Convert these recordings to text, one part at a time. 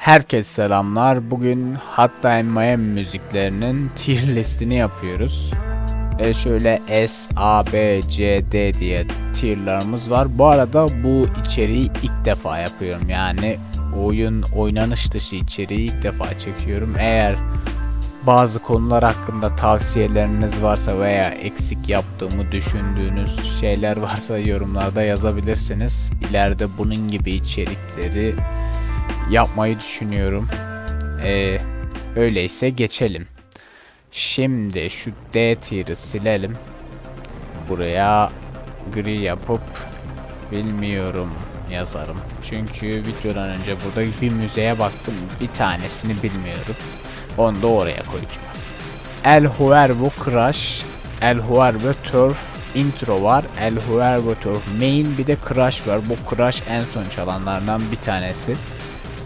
Herkes selamlar. Bugün Hatta Miami müziklerinin tier listini yapıyoruz. E şöyle S, A, B, C, D diye tierlarımız var. Bu arada bu içeriği ilk defa yapıyorum. Yani oyun oynanış dışı içeriği ilk defa çekiyorum. Eğer bazı konular hakkında tavsiyeleriniz varsa veya eksik yaptığımı düşündüğünüz şeyler varsa yorumlarda yazabilirsiniz. İleride bunun gibi içerikleri yapmayı düşünüyorum. Ee, öyleyse geçelim. Şimdi şu D tier'ı silelim. Buraya gri yapıp bilmiyorum yazarım. Çünkü videodan önce burada bir müzeye baktım. Bir tanesini bilmiyorum. Onu da oraya koyacağız. El Huervo Crash, El Huervo Turf intro var. El Huervo Turf main bir de Crash var. Bu Crash en son çalanlardan bir tanesi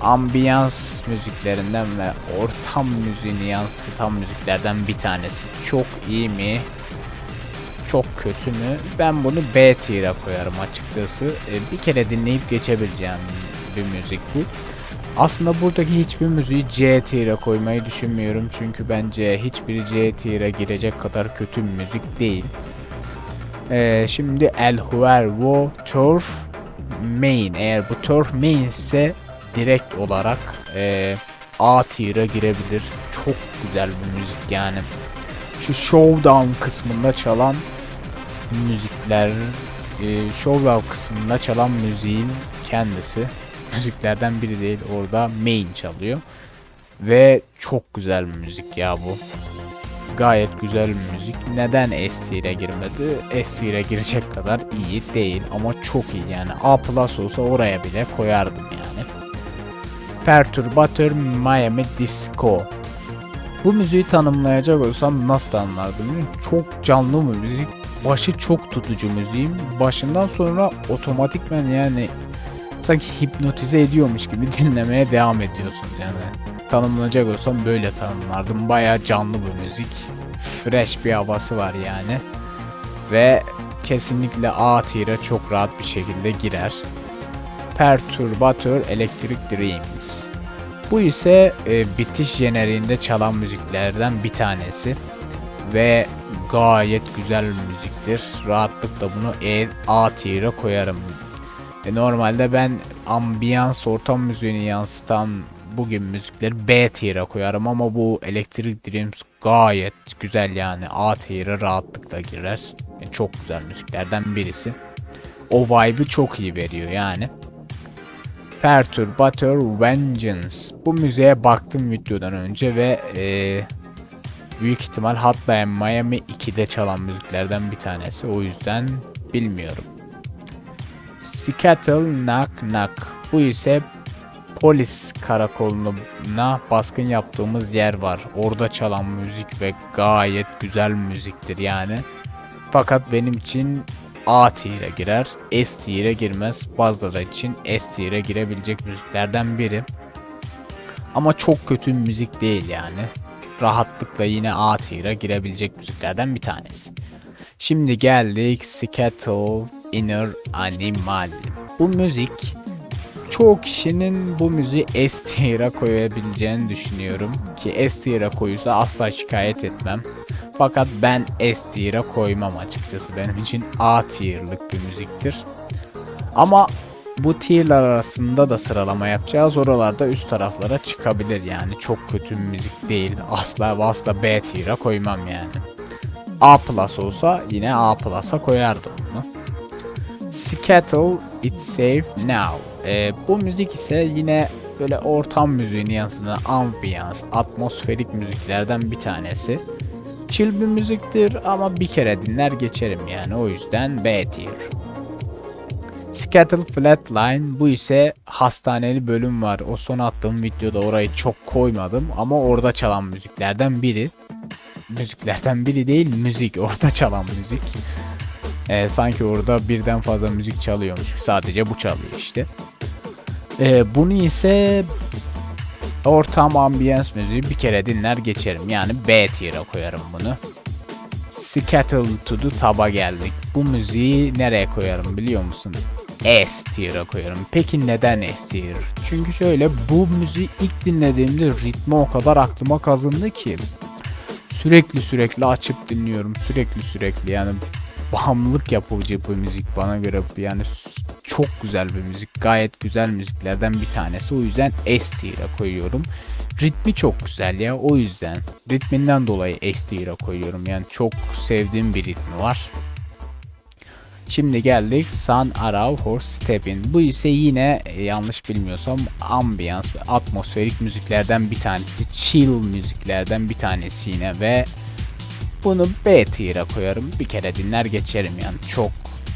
ambiyans müziklerinden ve ortam müziğini yansıtan müziklerden bir tanesi. Çok iyi mi? Çok kötü mü? Ben bunu B tier'e koyarım açıkçası. E, bir kere dinleyip geçebileceğim bir müzik bu. Aslında buradaki hiçbir müziği C tier'e koymayı düşünmüyorum. Çünkü bence hiçbiri C tier'e girecek kadar kötü bir müzik değil. E, şimdi El Huervo Turf Main. Eğer bu Turf Main ise direkt olarak e, A tier'e girebilir. Çok güzel bir müzik yani. Şu showdown kısmında çalan müzikler, e, showdown kısmında çalan müziğin kendisi. Müziklerden biri değil orada main çalıyor. Ve çok güzel bir müzik ya bu. Gayet güzel bir müzik. Neden S tier'e girmedi? S tier'e girecek kadar iyi değil ama çok iyi yani. A plus olsa oraya bile koyardım yani. Perturbatör Miami Disco. Bu müziği tanımlayacak olsam nasıl musun? Çok canlı bir müzik. Başı çok tutucu müziğim. Başından sonra otomatikmen yani sanki hipnotize ediyormuş gibi dinlemeye devam ediyorsun yani. Tanımlayacak olsam böyle tanımlardım. Baya canlı bir müzik. Fresh bir havası var yani. Ve kesinlikle A tier'e çok rahat bir şekilde girer. Perturbatör Electric Dreams. Bu ise e, bitiş jeneriğinde çalan müziklerden bir tanesi ve gayet güzel bir müziktir. Rahatlıkla bunu E, A tier'e koyarım. E, normalde ben ambiyans ortam müziğini yansıtan bugün müzikleri B tier'e koyarım ama bu Electric Dreams gayet güzel yani A tier'e rahatlıkla girer. E, çok güzel müziklerden birisi. O vibe'ı çok iyi veriyor yani. Perturbator Vengeance. Bu müziğe baktım videodan önce ve eee, büyük ihtimal Hotline Miami 2'de çalan müziklerden bir tanesi. O yüzden bilmiyorum. Seattle Knock Knock. Bu ise polis karakoluna baskın yaptığımız yer var. Orada çalan müzik ve gayet güzel müziktir yani. Fakat benim için A tier'e girer. S tier'e girmez. Bazıları için S tier'e girebilecek müziklerden biri. Ama çok kötü müzik değil yani. Rahatlıkla yine A tier'e girebilecek müziklerden bir tanesi. Şimdi geldik Skittle Inner Animal. Bu müzik çoğu kişinin bu müziği S tier'e koyabileceğini düşünüyorum. Ki S tier'e koyulsa asla şikayet etmem. Fakat ben S tier'e koymam açıkçası. Benim için A tier'lık bir müziktir. Ama bu tier'lar arasında da sıralama yapacağız. Oralarda üst taraflara çıkabilir yani. Çok kötü müzik değil. Asla ve asla B tier'e koymam yani. A plus olsa yine A plus'a koyardım bunu. Skittle It's Safe Now. Ee, bu müzik ise yine böyle ortam müziğini yansıtan ambiyans, atmosferik müziklerden bir tanesi. Chill bir müziktir ama bir kere dinler geçerim yani o yüzden B tier. Skittle Flatline bu ise hastaneli bölüm var. O son attığım videoda orayı çok koymadım ama orada çalan müziklerden biri. Müziklerden biri değil müzik orada çalan müzik. Ee, sanki orada birden fazla müzik çalıyormuş. Sadece bu çalıyor işte. Ee, bunu ise ortam ambiyans müziği bir kere dinler geçerim. Yani B tier'e koyarım bunu. Skittle to the Tab'a geldik. Bu müziği nereye koyarım biliyor musun? S tier'a koyuyorum. Peki neden S tier? Çünkü şöyle bu müziği ilk dinlediğimde ritmi o kadar aklıma kazındı ki sürekli sürekli açıp dinliyorum. Sürekli sürekli yani bağımlılık yapıcı bu müzik bana göre yani çok güzel bir müzik. Gayet güzel müziklerden bir tanesi. O yüzden S tier'a koyuyorum. Ritmi çok güzel ya o yüzden. Ritminden dolayı S tier'a koyuyorum. Yani çok sevdiğim bir ritmi var. Şimdi geldik Sun Arav Horse Stepin. Bu ise yine e, yanlış bilmiyorsam ambiyans ve atmosferik müziklerden bir tanesi. Chill müziklerden bir tanesi yine ve bunu B tier'a koyarım. Bir kere dinler geçerim yani. Çok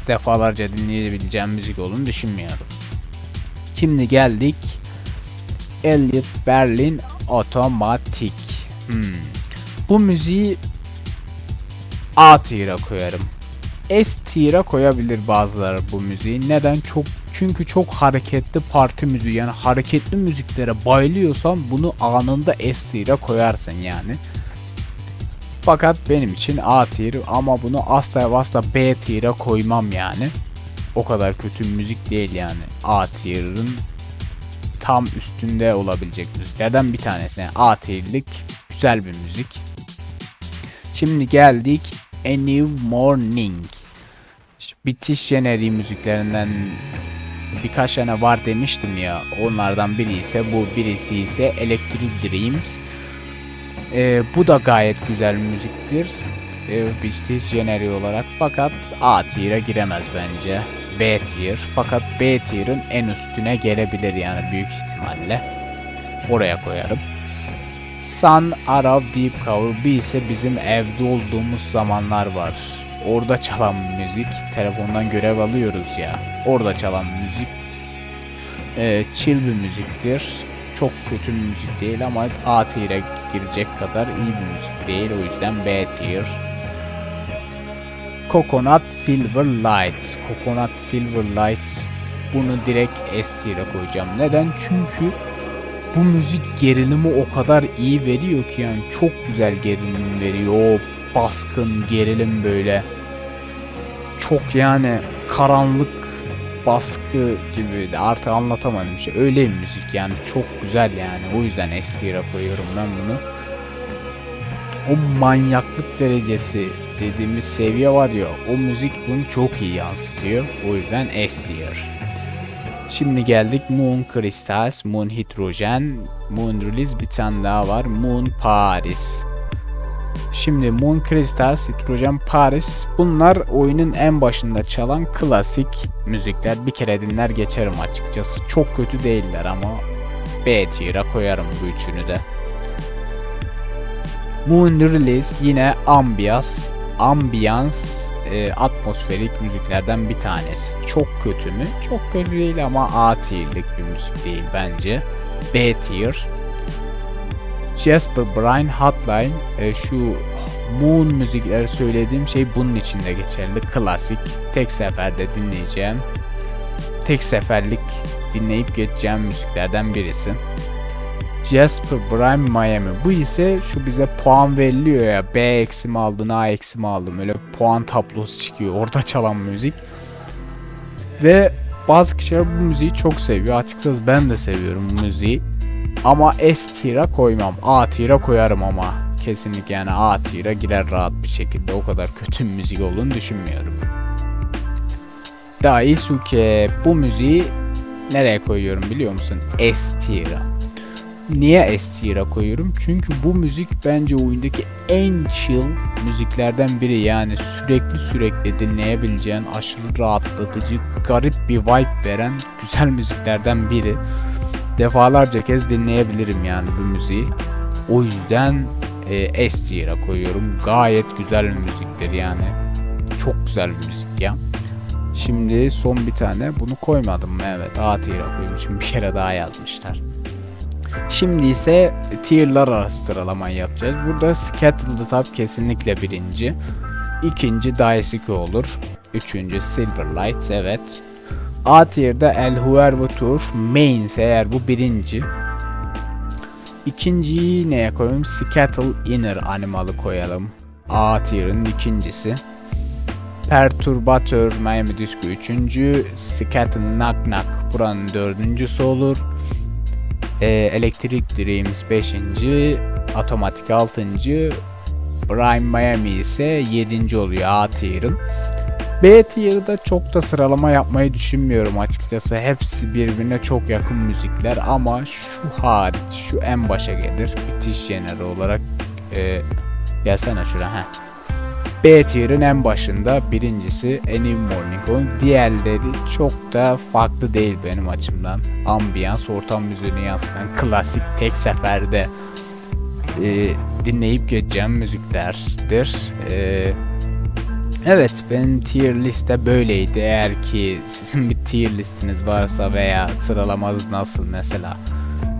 defalarca dinleyebileceğim müzik olduğunu düşünmüyorum. Şimdi geldik Elliot Berlin Otomatik. Hmm. Bu müziği A tier'a koyarım. S tier'a koyabilir bazıları bu müziği. Neden? Çok çünkü çok hareketli parti müziği yani hareketli müziklere bayılıyorsan bunu anında S tier'a koyarsın yani. Fakat benim için A tier ama bunu asla asla B tier'a koymam yani. O kadar kötü müzik değil yani. A tier'ın tam üstünde olabilecek müziklerden bir tanesi. Yani A tier'lik güzel bir müzik. Şimdi geldik A New Morning. Bitiş jeneriği müziklerinden birkaç tane var demiştim ya. Onlardan biri ise bu, birisi ise Electric Dreams. Ee, bu da gayet güzel müziktir. Ee, Bitiş jeneriği olarak fakat A tier'e giremez bence. B tier. Fakat B tier'ın en üstüne gelebilir yani büyük ihtimalle. Oraya koyarım. Sun Arab Deep Cover bir ise bizim evde olduğumuz zamanlar var. Orada çalan müzik, telefondan görev alıyoruz ya. Orada çalan müzik e, chill bir müziktir. Çok kötü bir müzik değil ama A tier'e girecek kadar iyi bir müzik değil. O yüzden B tier. Coconut Silver Light. Coconut Silver Light. Bunu direkt S tier'e koyacağım. Neden? Çünkü bu müzik gerilimi o kadar iyi veriyor ki yani çok güzel gerilim veriyor. O baskın gerilim böyle. Çok yani karanlık baskı gibi de artık anlatamadım işte öyle müzik yani çok güzel yani o yüzden S tier'e koyuyorum ben bunu. O manyaklık derecesi dediğimiz seviye var ya o müzik bunu çok iyi yansıtıyor. O yüzden S tier. Şimdi geldik Moon Crystals, Moon Hydrogen, Moon Release bir tane daha var. Moon Paris. Şimdi Moon Crystals, Hydrogen Paris bunlar oyunun en başında çalan klasik müzikler. Bir kere dinler geçerim açıkçası. Çok kötü değiller ama B tier'a koyarım bu üçünü de. Moon Release yine ambiance, ambiyans e, atmosferik müziklerden bir tanesi. Çok kötü mü? Çok kötü değil ama A tier'lik bir müzik değil bence. B tier. Jasper Bryan Hotline e, şu Moon müzikleri söylediğim şey bunun içinde geçerli. Klasik. Tek seferde dinleyeceğim. Tek seferlik dinleyip geçeceğim müziklerden birisi. Jasper Bryan Miami. Bu ise şu bize puan veriliyor ya. B eksi mi aldın, A eksi mi aldın? Öyle puan tablosu çıkıyor. Orada çalan müzik. Ve bazı kişiler bu müziği çok seviyor. Açıkçası ben de seviyorum bu müziği. Ama S tier'a koymam. A tier'a koyarım ama. Kesinlikle yani A tier'a girer rahat bir şekilde. O kadar kötü müzik olduğunu düşünmüyorum. Daisuke bu müziği nereye koyuyorum biliyor musun? S tier'a. Niye S tier'a koyuyorum? Çünkü bu müzik bence oyundaki en chill müziklerden biri. Yani sürekli sürekli dinleyebileceğin aşırı rahatlatıcı, garip bir vibe veren güzel müziklerden biri. Defalarca kez dinleyebilirim yani bu müziği. O yüzden e, S tier'a koyuyorum. Gayet güzel bir müziktir yani. Çok güzel bir müzik ya. Şimdi son bir tane bunu koymadım. Evet A tier'a koymuşum. Bir kere daha yazmışlar. Şimdi ise tier'lar arası sıralamayı yapacağız. Burada Scattered Top kesinlikle birinci. İkinci Daisuke olur. Üçüncü Silverlight evet. A tier'de El Huervo Tour main ise eğer bu birinci. İkinciyi neye koyalım? Scattle Inner Animal'ı koyalım. A tier'ın ikincisi. Perturbator Miami Disco 3. Scatter Knock Knock buranın dördüncüsü olur. Ee, Electric Dreams 5. Automatic 6. Prime Miami ise 7. oluyor A tier'ın. B tier'da çok da sıralama yapmayı düşünmüyorum açıkçası. Hepsi birbirine çok yakın müzikler ama şu hariç, şu en başa gelir. Bitiş jeneri olarak e, gelsene şuraya. Heh. B tier'ın en başında birincisi A New Morning onun diğerleri çok da farklı değil benim açımdan. Ambiyans, ortam müziğini yansıtan klasik tek seferde e, dinleyip geçeceğim müziklerdir. E, evet benim tier liste böyleydi. Eğer ki sizin bir tier listiniz varsa veya sıralamanız nasıl mesela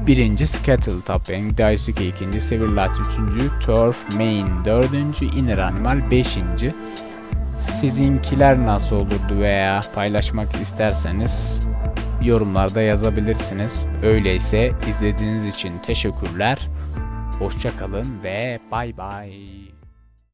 Birinci Skettle Tapping, Daisuke ikinci, Severlight üçüncü, Turf Main dördüncü, Inner Animal beşinci. Sizinkiler nasıl olurdu veya paylaşmak isterseniz yorumlarda yazabilirsiniz. Öyleyse izlediğiniz için teşekkürler. Hoşçakalın ve bay bay.